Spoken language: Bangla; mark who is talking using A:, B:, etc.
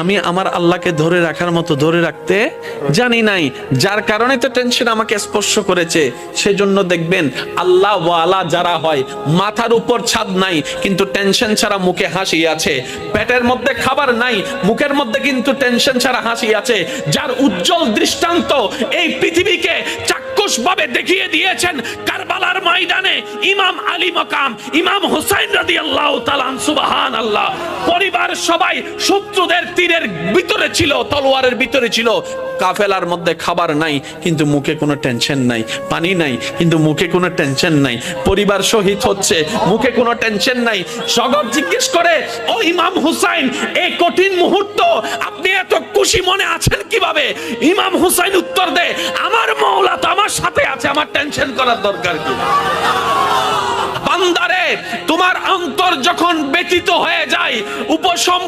A: আমি আমার আল্লাহকে ধরে রাখার মতো ধরে রাখতে জানি নাই। যার কারণে তো টেনশন আমাকে স্পর্শ করেছে। সেজন্য দেখবেন আল্লাহ ওয়ালা যারা হয়, মাথার উপর ছাদ নাই, কিন্তু টেনশন ছাড়া মুখে হাসি আছে। পেটের মধ্যে খাবার নাই, মুখের মধ্যে কিন্তু টেনশন ছাড়া হাসি আছে। যার উজ্জ্বল দৃষ্টান্ত এই পৃথিবীকে চাক্ষুষ ভাবে দেখিয়ে দিয়েছেন কারবালার ময়দানে ইমাম আলী মকাম, ইমাম হুসাইন রাদি আল্লাহ তালান সুবাহান আল্লাহ পরিবার সবাই শত্রুদের তীরের ভিতরে ছিল, তলোয়ারের ভিতরে ছিল। কাফেলার মধ্যে খাবার নাই, কিন্তু মুখে কোনো টেনশন নাই, পানি নাই, কিন্তু মুখে কোনো টেনশন নাই। পরিবার শহীদ হচ্ছে, মুখে কোনো টেনশন নাই। সগর জিজ্ঞেস করে, ও ইমাম হুসাইন এই কঠিন মুহূর্ত, আপনি এত খুশি মনে আছেন কীভাবে? ইমাম হুসাইন উত্তর দে, আমার মৌলা তো আমার সাথে আছে, আমার টেনশন করার দরকার কি? বান্দারে, তোমার অন্তর যখন ব্যতীত হয়ে যায়, উপশম